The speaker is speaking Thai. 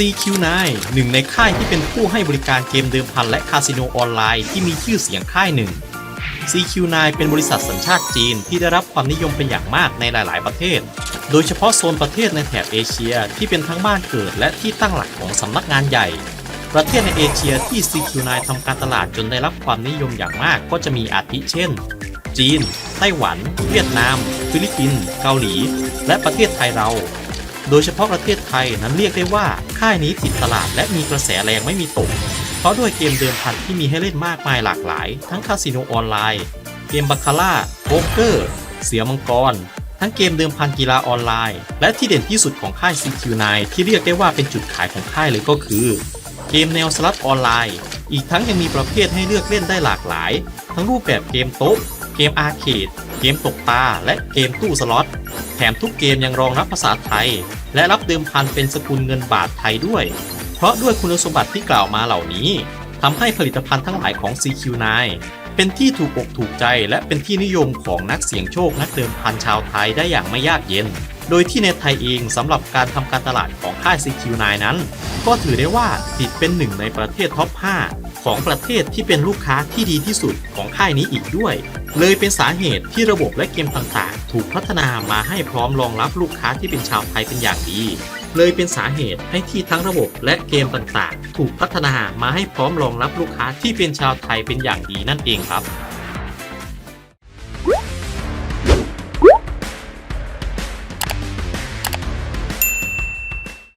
CQ9 หนึ่งในค่ายที่เป็นผู้ให้บริการเกมเดิมพันและคาสิโนออนไลน์ที่มีชื่อเสียงค่ายหนึ่ง CQ9 เป็นบริษัทสัญชาติจีนที่ได้รับความนิยมเป็นอย่างมากในหลาย ๆ ประเทศ โดยเฉพาะโซนประเทศในแถบเอเชียที่เป็นทั้งบ้านเกิดและที่ตั้งหลักของสำนักงานใหญ่ ประเทศในเอเชียที่ CQ9 ทำการตลาดจนได้รับความนิยมอย่างมากก็จะมีอาทิเช่น จีน ไต้หวัน เวียดนาม ฟิลิปปินส์ เกาหลี และประเทศไทยเรา โดยเฉพาะประเทศไทยนั้นเรียกได้ว่า ค่ายนี้ติดตลาดและมีกระแสแรงไม่มีตก เพราะด้วยเกมเดิมพันที่มีให้เล่นมากมายหลากหลาย ทั้งคาสิโนออนไลน์ เกมบาคาร่าโป๊กเกอร์ เสือมังกร ทั้งเกมเดิมพันกีฬาออนไลน์ และที่เด่นที่สุดของค่าย CQ9 ที่เรียกได้ว่าเป็นจุดขายของค่ายเลยก็คือ เกมแนวสลัดออนไลน์ อีกทั้งยังมีประเภทให้เลือกเล่นได้หลากหลาย ทั้งรูปแบบเกมโต๊ะ เกมอาร์เคด เกมตกปลาและเกมตู้สล็อต แถมทุกเกมยังรองรับภาษาไทย และรับเดิมพันเป็นสกุลเงินบาทไทยด้วย เพราะด้วยคุณสมบัติที่กล่าวมาเหล่านี้ทำให้ผลิตภัณฑ์ทั้งหลายของ CQ9 เป็นที่ถูกอกถูกใจและเป็นที่นิยมของนักเสี่ยงโชคนักเดิมพันชาวไทยได้อย่างไม่ยากเย็น โดยที่ในไทยเองสำหรับการทำการตลาดของค่าย CQ9 นั้น ก็ถือได้ว่าติดเป็นหนึ่งในประเทศท็อป 5 ของประเทศที่เป็นลูกค้าที่ดีที่สุดของค่ายนี้อีกด้วย เลยเป็นสาเหตุที่ระบบและเกมต่างๆ ถูกพัฒนามาให้พร้อมรองรับลูกค้าที่เป็นชาวไทยเป็นอย่างดี เลยเป็นสาเหตุให้ที่ทั้งระบบและเกมต่างๆ ถูกพัฒนามาให้พร้อมรองรับลูกค้าที่เป็นชาวไทยเป็นอย่างดีนั่นเองครับ